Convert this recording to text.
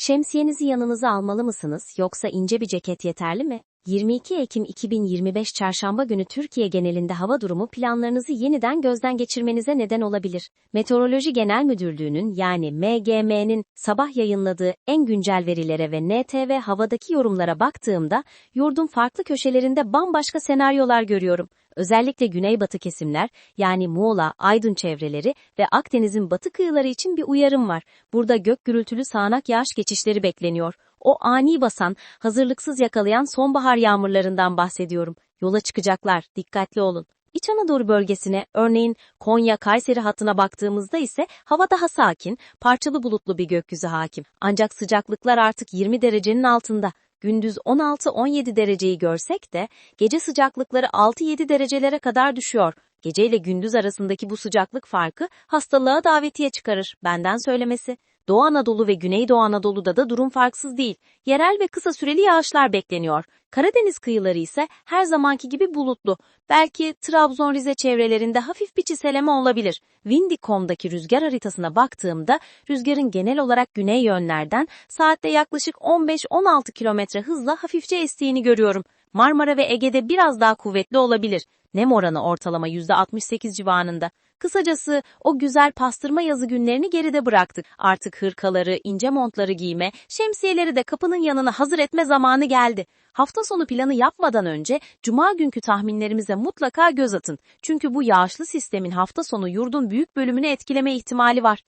Şemsiyenizi yanınıza almalı mısınız yoksa ince bir ceket yeterli mi? 22 Ekim 2025 Çarşamba günü Türkiye genelinde hava durumu planlarınızı yeniden gözden geçirmenize neden olabilir. Meteoroloji Genel Müdürlüğü'nün yani MGM'nin sabah yayınladığı en güncel verilere ve NTV havadaki yorumlara baktığımda yurdun farklı köşelerinde bambaşka senaryolar görüyorum. Özellikle güneybatı kesimler yani Muğla, Aydın çevreleri ve Akdeniz'in batı kıyıları için bir uyarım var. Burada gök gürültülü sağanak yağış geçişleri bekleniyor. O ani basan, hazırlıksız yakalayan sonbahar yağmurlarından bahsediyorum. Yola çıkacaklar, dikkatli olun. İç Anadolu bölgesine, örneğin Konya-Kayseri hattına baktığımızda ise hava daha sakin, parçalı bulutlu bir gökyüzü hakim. Ancak sıcaklıklar artık 20 derecenin altında. Gündüz 16-17 dereceyi görsek de gece sıcaklıkları 6-7 derecelere kadar düşüyor. Gece ile gündüz arasındaki bu sıcaklık farkı hastalığa davetiye çıkarır, benden söylemesi. Doğu Anadolu ve Güneydoğu Anadolu'da da durum farksız değil. Yerel ve kısa süreli yağışlar bekleniyor. Karadeniz kıyıları ise her zamanki gibi bulutlu. Belki Trabzon-Rize çevrelerinde hafif bir çiseleme olabilir. Windy.com'daki rüzgar haritasına baktığımda rüzgarın genel olarak güney yönlerden saatte yaklaşık 15-16 kilometre hızla hafifçe estiğini görüyorum. Marmara ve Ege'de biraz daha kuvvetli olabilir. Nem oranı ortalama %68 civarında. Kısacası o güzel pastırma yazı günlerini geride bıraktık. Artık hırkaları, ince montları giyme, şemsiyeleri de kapının yanına hazır etme zamanı geldi. Hafta sonu planı yapmadan önce cuma günkü tahminlerimize mutlaka göz atın. Çünkü bu yağışlı sistemin hafta sonu yurdun büyük bölümünü etkileme ihtimali var.